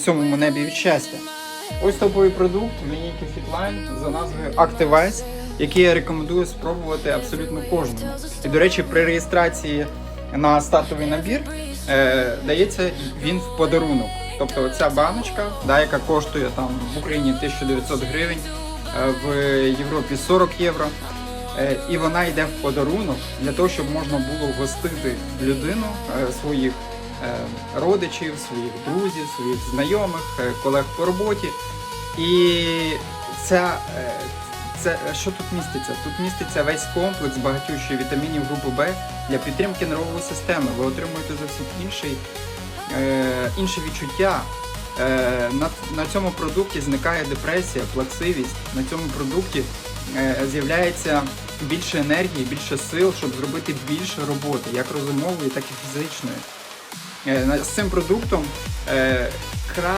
сьомому небі від щастя. Ось топовий продукт лінійки Fitline за назвою Activize, який я рекомендую спробувати абсолютно кожному. І, до речі, при реєстрації на стартовий набір е, дається він в подарунок. Тобто оця баночка, да, яка коштує там в Україні 1900 гривень, е, в Європі 40 євро. Е, І вона йде в подарунок для того, щоб можна було гостити людину, е, своїх родичів, своїх друзів, своїх знайомих, е, колег по роботі. І ця, е, це що тут міститься? Тут міститься весь комплекс багатющих вітамінів групи Б для підтримки нервової системи. Ви отримуєте зовсім інший, е, інше відчуття. Е, на, на цьому продукті зникає депресія, плаксивість. На цьому продукті е, з'являється більше енергії, більше сил, щоб зробити більше роботи, як розумової, так і фізичної. Е, з цим продуктом е,